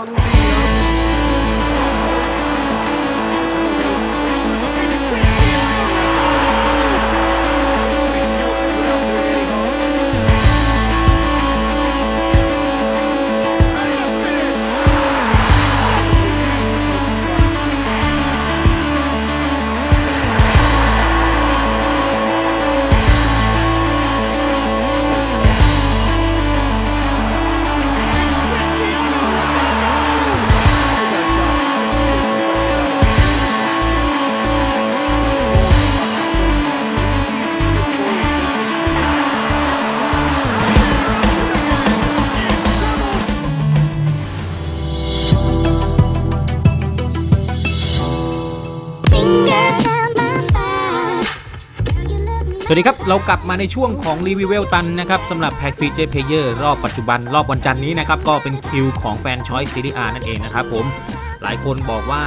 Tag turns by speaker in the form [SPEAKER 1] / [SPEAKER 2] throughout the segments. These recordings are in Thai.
[SPEAKER 1] I'll be สวัสดีครับ เรากลับมาในช่วงของรีวิวเวลตันนะครับสำหรับแพ็กฟีเจอร์เพเยอร์รอบปัจจุบันรอบวันจันทร์นี้นะครับ ก็เป็นคิวของแฟนชอยซีรีอานั่นเองนะครับผมหลายคนบอกว่า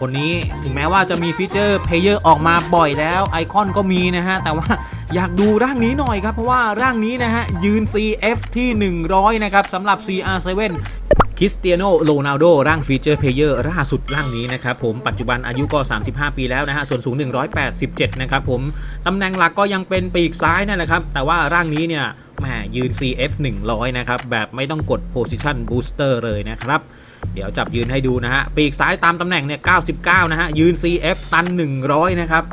[SPEAKER 1] คนนี้ถึงแม้ว่าจะมีฟีเจอร์เพเยอร์ออกมาบ่อยแล้วไอคอนก็มีนะฮะ แต่ว่าอยากดูร่างนี้หน่อยครับ เพราะว่าร่างนี้นะฮะ ยืน CF ที่ 100 นะครับสำหรับ CR7 คริสเตียโนโรนัลโดร่างฟีเจอร์เพลเยอร์ล่าสุดร่างนี้นะครับผมปัจจุบันอายุก็ 35 ปีแล้วนะฮะส่วนสูง 187 นะครับผมตำแหน่งหลักก็ยังเป็นปีกซ้ายนั่นแหละครับ แต่ว่าร่างนี้เนี่ยแหมยืน CF 100 นะครับ แบบไม่ต้องกด Position Booster เลยนะครับ เดี๋ยวจับยืนให้ดูนะฮะ ปีกซ้ายตามตำแหน่งเนี่ย 99 นะฮะ ยืน CF ตัน 100 นะครับ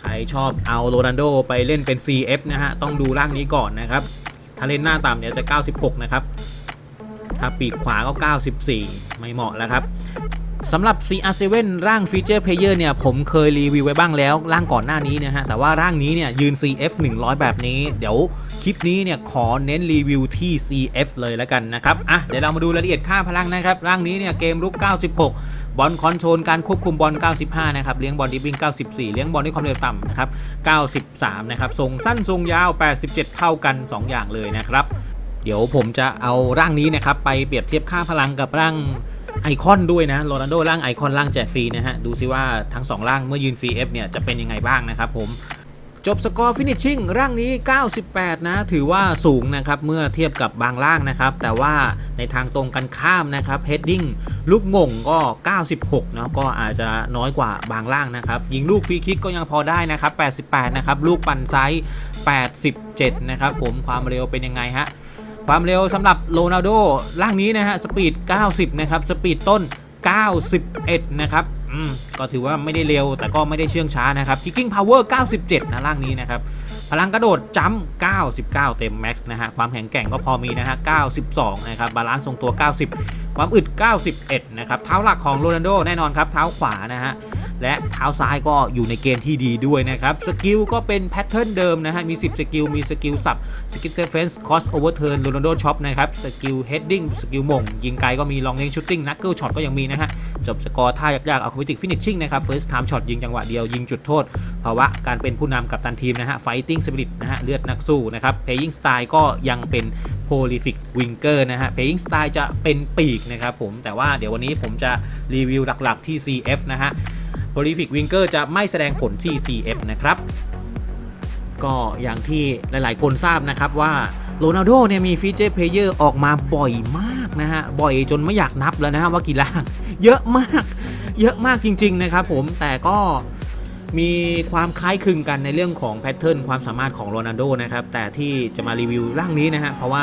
[SPEAKER 1] ใครชอบเอาโรนัลโดไปเล่นเป็น CF นะฮะ ต้องดูร่างนี้ก่อนนะครับถ้าเล่นหน้าต่ำเนี่ยจะ 96 นะครับ ถ้าปีกขวาก็ 94 ไม่เหมาะแล้วครับสำหรับ CR7 ร่างฟีเจอร์เพลเยอร์เนี่ย ผมเคยรีวิวไว้บ้างแล้ว ร่างก่อนหน้านี้นะฮะ แต่ว่าร่างนี้เนี่ยยืน CF 100 แบบนี้ เดี๋ยวคลิปนี้เนี่ย ขอเน้นรีวิวที่ CF เลยแล้วกันนะครับ อะ เดี๋ยวเรามาดูรายละเอียดค่าพลังนะครับ ร่างนี้เนี่ย เกมรุก 96 บอลคอนโทรลการควบคุมบอล 95 นะครับ เลี้ยงบอลดิบบิ้ง94 เลี้ยงบอลด้วยความเร็วต่ำนะครับ 93 นะครับทรงสั้นทรงยาว 87 เท่ากัน 2 อย่างเลยนะครับ เดี๋ยวผมจะเอาร่างนี้นะครับไปเปรียบเทียบค่าพลังกับร่างไอคอนด้วยนะโรนัลโดร่างไอคอนร่างแจกฟรีนะฮะดูซิว่าทั้ง 2 ร่างเมื่อยืน CF เนี่ยจะเป็นยังไงบ้างนะครับผมจบสกอร์ฟินิชชิ่งร่างนี้ 98 นะ ถือว่าสูงนะครับเมื่อเทียบกับบางร่างนะครับ แต่ว่าในทางตรงกันข้ามนะครับเฮดดิ้งลูกงงก็ 96 เนาะก็อาจจะน้อยกว่าบางร่างนะครับยิงลูกฟรีคิกก็ยังพอได้นะครับ 88 นะครับ ลูกปั่นไซส์ 87 นะครับผมความเร็วเป็นยังไงฮะ ความเร็วสำหรับโรนัลโดร่างนี้นะฮะสปีด 90 นะครับ สปีดต้น 91 นะครับอืมก็ถือว่าไม่ได้เร็วแต่ก็ไม่ได้เชื่องช้านะครับ Kicking Power 97 นะร่างนี้นะครับ พลังกระโดดจัมป์99 เต็มแม็กซ์นะฮะ ความแข็งแกร่งก็พอมีนะฮะ 92 นะครับ บาลานซ์ทรงตัว 90 ความอึด 91 นะครับ เท้าหลักของโรนัลโดแน่นอนครับ เท้าขวานะฮะ และเท้าซ้ายก็อยู่ในเกณฑ์ที่ดีด้วยนะครับ สกิลก็เป็นแพทเทิร์นเดิมนะฮะ มี 10 สกิล มีสกิลสับ สกิลเซฟเฟนส์คอสโอเวอร์เทิร์นโรนัลโดช็อปนะครับ สกิลเฮดดิ้ง สกิลมง ยิงไกลก็มีลองเลงชูตติ้ง นักเกิลช็อตก็ยังมีนะฮะ จบสกอร์ท่ายากๆ เอาคอมพิวติกฟินิชชิ่งนะครับเฟิร์สไทม์ช็อตยิงจังหวะเดียวยิงจุดโทษภาวะการเป็นผู้นำกับตันทีมนะฮะไฟติ้งสปิริตนะฮะเลือดนักสู้นะครับเพย์ยิงสไตล์ก็ยังเป็นโพลิฟิกวิงเกอร์นะฮะเพย์ยิงสไตล์จะเป็นปีกนะครับผมแต่ว่าเดี๋ยววันนี้ผมจะรีวิวหลักๆที่ CF นะฮะ p o l y f i c Winger จะไม่แสดงผลที่ CF นะครับก็อย่างที่หลาย ๆ คนทราบนะครับว่าโรนัลโดเนี่ยมีฟีเจอร์เพลเยอร์ออกมาบ่อยมากนะฮะ บ่อยจนไม่อยากนับแล้วนะฮะว่ากี่ล่าง เยอะมาก เยอะมากจริง ๆ นะครับผมแต่ก็มีความคล้ายคลึงกันในเรื่องของแพทเทิร์นความสามารถของโรนัลโดนะครับ แต่ที่จะมารีวิวร่างนี้นะฮะเพราะว่า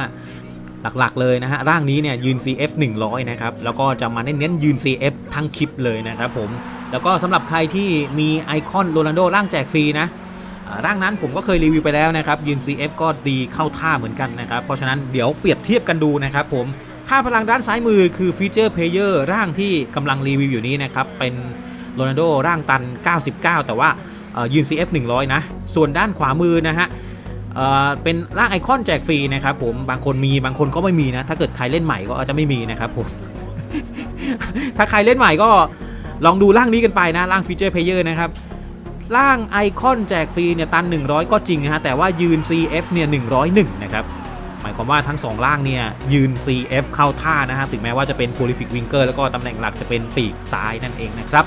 [SPEAKER 1] หลักๆเลยนะฮะร่างนี้เนี่ยยืน CF 100 นะครับ แล้วก็จะมาเน้นๆยืน CF ทั้งคลิปเลยนะครับผมแล้วก็สำหรับใครที่มีไอคอนโรนัลโดร่างแจกฟรีนะร่างนั้นผมก็เคยรีวิวไปแล้วนะครับยืน CF ก็ดีเข้าท่าเหมือนกันนะครับ เพราะฉะนั้นเดี๋ยวเปรียบเทียบกันดูนะครับผม ค่าพลังด้านซ้ายมือคือฟีเจอร์เพลเยอร์ร่างที่กำลังรีวิวอยู่นี้นะครับ เป็นโรนัลโดร่างตัน 99 แต่ว่ายืน CF 100 นะ ส่วนด้านขวามือนะฮะเเป็นร่างไอคอนแจกฟรีนะครับผมบางคนมีบางคนก็ไม่มีนะ ถ้าเกิดใครเล่นใหม่ก็อาจจะไม่มีนะครับผม ถ้าใครเล่นใหม่ก็ลองดูร่างนี้กันไปนะ ร่างฟีเจอร์เพลเยอร์นะครับร่างไอคอนแจกฟรีเนี่ยตัน 100 ก็จริงนะฮะแต่ว่ายืน CF เนี่ย101 นะครับ มายความว่าทั้ง2ร่างเนี่ยยืน CF เข้าท่านะฮะถึงแม้ว่าจะเป็น Prolific Winger แล้วก็ตำแหน่งหลักจะเป็นปีกซ้ายนั่นเองนะครับ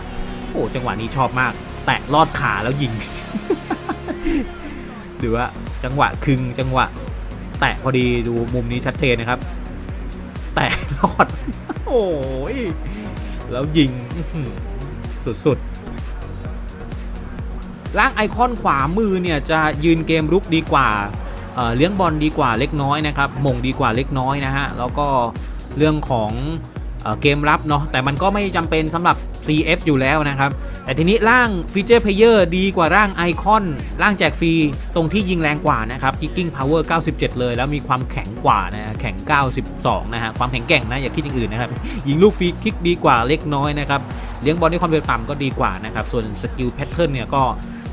[SPEAKER 1] โอ้จังหวะนี้ชอบมาก แตะลอดขาแล้วยิงหรือว่าจังหวะคึงจังหวะ แตะพอดีดูมุมนี้ชัดเจนนะครับ แตะรอด โอ้ยแล้วยิงสุดๆร่างไอคอนขวามือเนี่ยจะยืนเกมรุกดีกว่า เเลี้ยงบอลดีกว่าเล็กน้อยนะครับมงดีกว่าเล็กน้อยนะฮะแล้วก็เรื่องของเอเกมรับเนาะแต่มันก็ไม่จำเป็นสำหรับ CF อยู่แล้วนะครับ แต่ทีนี้ร่างฟีเจอร์เพลเยอร์ดีกว่าร่างไอคอนร่างแจกฟรีตรงที่ยิงแรงกว่านะครับ Kicking Power 97 เลย แล้วมีความแข็งกว่านะฮะแข็ง 92 นะฮะความแข็งแกร่งนะอย่าคิดอย่างอื่นนะครับ ยิงลูกฟรีคิกดีกว่าเล็กน้อยนะครับ เลี้ยงบอลด้วยความเร็วต่ำก็ดีกว่านะครับ ส่วนสกิลแพทเทิร์นเนี่ยก็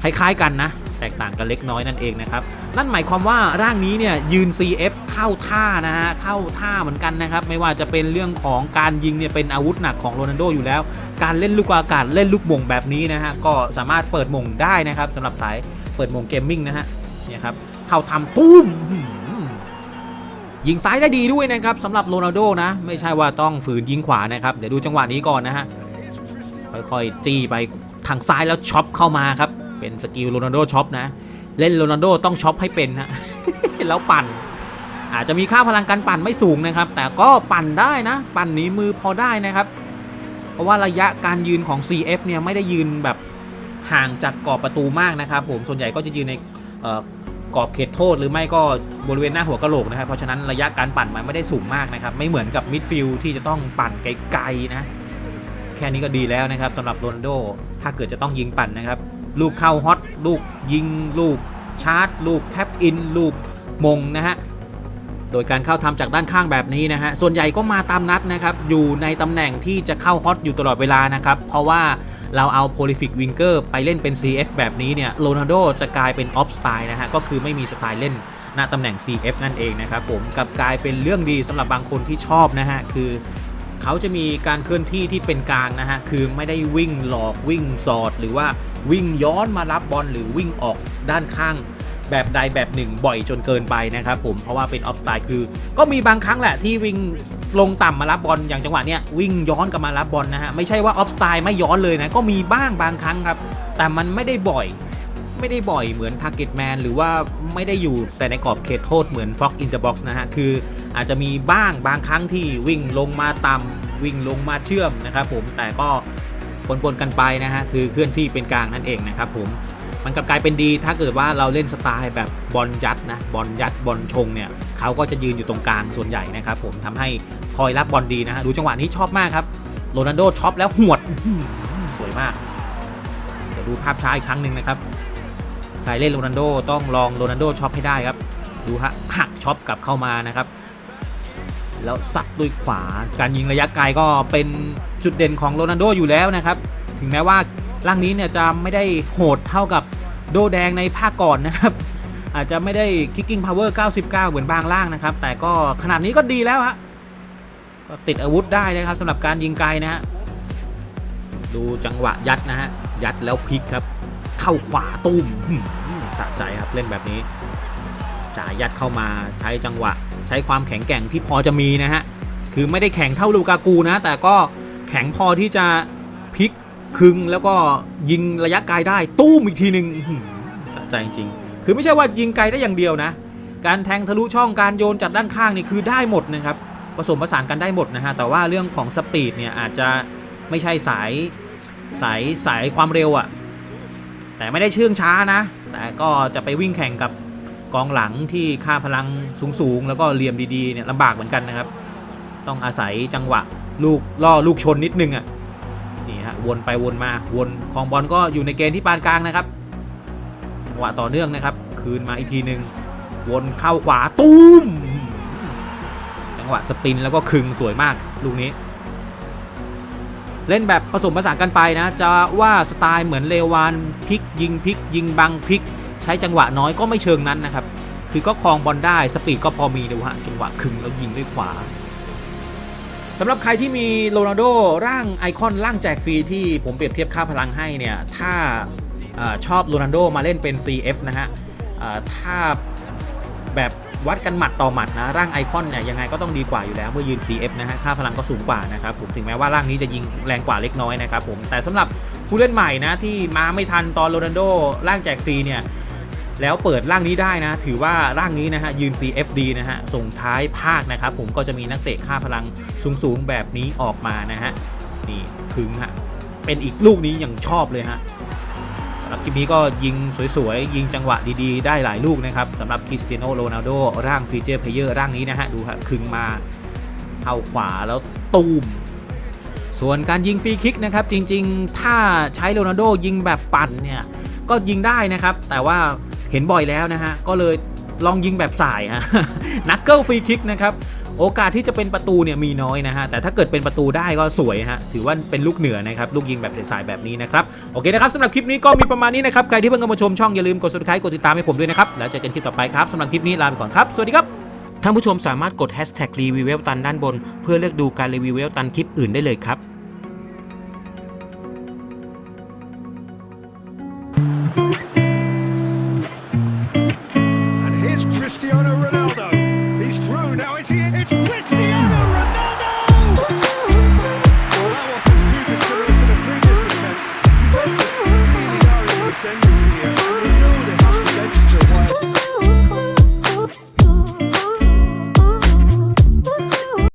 [SPEAKER 1] คล้ายๆกันนะ แตกต่างกันเล็กน้อยนั่นเองนะครับ นั่นหมายความว่าร่างนี้เนี่ยยืน CF เข้าท่านะฮะเข้าท่าเหมือนกันนะครับ ไม่ว่าจะเป็นเรื่องของการยิงเนี่ยเป็นอาวุธหนักของโรนัลโดอยู่แล้ว การเล่นลูกอากาศเล่นลูกมงแบบนี้นะฮะก็สามารถเปิดมงได้นะครับสำหรับสายเปิดมงเกมมิ่งนะฮะเนี่ยครับเข้าทำตุ้มยิงซ้ายได้ดีด้วยนะครับสำหรับโรนัลโดนะ ไม่ใช่ว่าต้องฝืนยิงขวานะครับ เดี๋ยวดูจังหวะนี้ก่อนนะฮะค่อยๆจี้ไปทางซ้ายแล้วช็อปเข้ามาครับ เป็นสกิลโรนัลโดช็อปนะ เล่นโรนัลโดต้องช็อปให้เป็นฮะแล้วปั่น อาจจะมีค่าพลังการปั่นไม่สูงนะครับ แต่ก็ปั่นได้นะ ปั่นหนีมือพอได้นะครับ เพราะว่าระยะการยืนของ CF เนี่ยไม่ได้ยืนแบบห่างจากกรอบประตูมากนะครับ ผมส่วนใหญ่ก็จะยืนในกรอบเขตโทษหรือไม่ก็บริเวณหน้าหัวกะโหลกนะครับ เพราะฉะนั้นระยะการปั่นมันไม่ได้สูงมากนะครับ ไม่เหมือนกับมิดฟิลด์ที่จะต้องปั่นไกลๆนะ แค่นี้ก็ดีแล้วนะครับสำหรับโรนโด ถ้าเกิดจะต้องยิงปั่นนะครับ ลูกเข้าฮอตลูกยิงลูกชาร์จ ลูกแท็บอินลูกมงนะฮะโดยการเข้าทำจากด้านข้างแบบนี้นะฮะส่วนใหญ่ก็มาตามนัดนะครับอยู่ในตำแหน่งที่จะเข้าฮอตอยู่ตลอดเวลานะครับเพราะว่าเราเอา prolific winger ไปเล่นเป็น CF แบบนี้เนี่ยโรนัลโดจะกลายเป็น off style นะฮะก็คือไม่มีสไตล์เล่นณตำแหน่ง CF นั่นเองนะครับผมกับกลายเป็นเรื่องดีสำหรับบางคนที่ชอบนะฮะคือ เขาจะมีการเคลื่อนที่ที่เป็นกลางนะฮะ คือไม่ได้วิ่งหลอกวิ่งสอด หรือว่าวิ่งย้อนมารับบอลหรือวิ่งออกด้านข้างแบบใดแบบหนึ่งบ่อยจนเกินไปนะครับผมเพราะว่าเป็นออฟสไตล์คือ ก็มีบางครั้งแหละที่วิ่งลงต่ำมารับบอลอย่างจังหวะเนี้ยวิ่งย้อนกลับมารับบอลนะฮะไม่ใช่ว่าออฟสไตล์ไม่ย้อนเลยนะก็มีบ้างบางครั้งครับ แต่มันไม่ได้บ่อย ไม่ได้บ่อยเหมือน Target Man หรือว่าไม่ได้อยู่แต่ในกรอบเขตโทษเหมือน Fox in the Box นะฮะ คืออาจจะมีบ้างบางครั้งที่วิ่งลงมาต่ำวิ่งลงมาเชื่อมนะครับผมแต่ก็ปนๆกันไปนะฮะ คือเคลื่อนที่เป็นกลางนั่นเองนะครับผมมันกลับกลายเป็นดีถ้าเกิดว่าเราเล่นสไตล์แบบบอลยัดนะบอลยัดบอลชงเนี่ยเขาก็จะยืนอยู่ตรงกลางส่วนใหญ่นะครับผมทำให้คอยรับบอลดีนะฮะดูจังหวะนี้ชอบมากครับโรนัลโดช็อปแล้วหวดสวยมาก เดี๋ยวดูภาพช้าอีกครั้งหนึ่งนะครับ ใครเล่นโรนัลโดต้องลองโรนัลโดช็อปให้ได้ครับ ดูฮะหักช็อปกลับเข้ามานะครับแล้วสัดด้วยขวา การยิงระยะไกลก็เป็นจุดเด่นของโรนัลโดอยู่แล้วนะครับ ถึงแม้ว่าร่างนี้เนี่ยจะไม่ได้โหดเท่ากับโดแดงในภาคก่อนนะครับ อาจจะไม่ได้ kicking power 99 เหมือนบางล่างนะครับ แต่ก็ขนาดนี้ก็ดีแล้วฮะ ก็ติดอาวุธได้นะครับสำหรับการยิงไกลนะฮะ ดูจังหวะยัดนะฮะ ยัดแล้วพลิกครับ เข้าขวาตุ้มสะใจครับเล่นแบบนี้จ่ายยัดเข้ามาใช้จังหวะ ใช้ความแข็งแกร่งที่พอจะมีนะฮะ คือไม่ได้แข็งเท่าลูกากูนะ แต่ก็แข็งพอที่จะพลิกคึงแล้วก็ยิงระยะไกลได้ตู้มอีกทีหนึ่งสะใจจริงๆคือไม่ใช่ว่ายิงไกลได้อย่างเดียวนะ การแทงทะลุช่องการโยนจากด้านข้างนี่คือได้หมดนะครับผสมผสานกันได้หมดนะฮะแต่ว่าเรื่องของสปีดเนี่ยอาจจะไม่ใช่สายสายสายความเร็วอะ่ะ แต่ไม่ได้เชื่องช้านะ แต่ก็จะไปวิ่งแข่งกับกองหลังที่ค่าพลังสูงๆ แล้วก็เหลี่ยมดีๆเนี่ยลำบากเหมือนกันนะครับ ต้องอาศัยจังหวะลูกล่อลูกชนนิดนึงอะ่ะนี่ฮะวนไปวนมาวนคลองบอลก็อยู่ในเกณฑ์ที่ปานกลางนะครับ จังหวะต่อเนื่องนะครับ คืนมาอีกทีหนึ่งวนเข้าขวาตุ้มจังหวะสปินแล้วก็คึงสวยมากลูกนี้ เล่นแบบผสมผสานกันไปนะ จะว่าสไตล์เหมือนเลวานพลิกยิงพลิกยิงบังพลิก ใช้จังหวะน้อยก็ไม่เชิงนั้นนะครับ คือก็คลองบอลได้สปีดก็พอมีดูฮะจังหวะคึงแล้วยิงด้วยขวาสำหรับใครที่มีโรนัลโดร่างไอคอนร่างแจกฟรีที่ผมเปรียบเทียบค่าพลังให้เนี่ยถ้าอชอบโรนัลโดมาเล่นเป็น CF นะฮะถ้าแบบ วัดกันหมัดต่อหมัดนะ ร่างไอคอนเนี่ยยังไงก็ต้องดีกว่าอยู่แล้วเมื่อยืน CF นะฮะค่าพลังก็สูงกว่านะครับผมถึงแม้ว่าร่างนี้จะยิงแรงกว่าเล็กน้อยนะครับผมแต่สำหรับผู้เล่นใหม่นะที่มาไม่ทันตอนโรนัลโดร่างแจกฟรีเนี่ยแล้วเปิดร่างนี้ได้นะ ถือว่าร่างนี้นะฮะยืน CFD นะฮะส่งท้ายภาคนะครับผมก็จะมีนักเตะค่าพลังสูงๆแบบนี้ออกมานะฮะนี่คึงฮะเป็นอีกลูกนี้อย่างชอบเลยฮะ รับคลิปนี้ก็ยิงสวยๆ ยิงจังหวะดีๆ ได้หลายลูกนะครับสำหรับคริสเตียโนโรนัลโดร่างฟีเจอร์เพลเยอร์ร่างนี้นะฮะ ดูฮะคึงมาเข้าขวาแล้วตูม ส่วนการยิงฟรีคิกนะครับ จริงๆ ถ้าใช้โรนัลโดยิงแบบปั่นเนี่ย ก็ยิงได้นะครับ แต่ว่าเห็นบ่อยแล้วนะฮะ ก็เลยลองยิงแบบสายฮะนักเกิลฟรีคิกนะครับ โอกาสที่จะเป็นประตูเนี่ยมีน้อยนะฮะแต่ถ้าเกิดเป็นประตูได้ก็สวยฮะถือว่าเป็นลูกเหนือนะครับลูกยิงแบบสายๆแบบนี้นะครับโอเคนะครับสำหรับคลิปนี้ก็มีประมาณนี้นะครับใครที่เพิ่งเข้ามาชมช่องอย่าลืมกด subscribe กดติดตามให้ผมด้วยนะครับแล้วเจอกันคลิปต่อไปครับสำหรับคลิปนี้ลาไปก่อนครับสวัสดีครับท่านผู้ชมสามารถกดแฮชแท็กรีวิวเวลตันด้านบน เพื่อเลือกดูการรีวิวเวลตันคลิปอื่นได้เลยครับ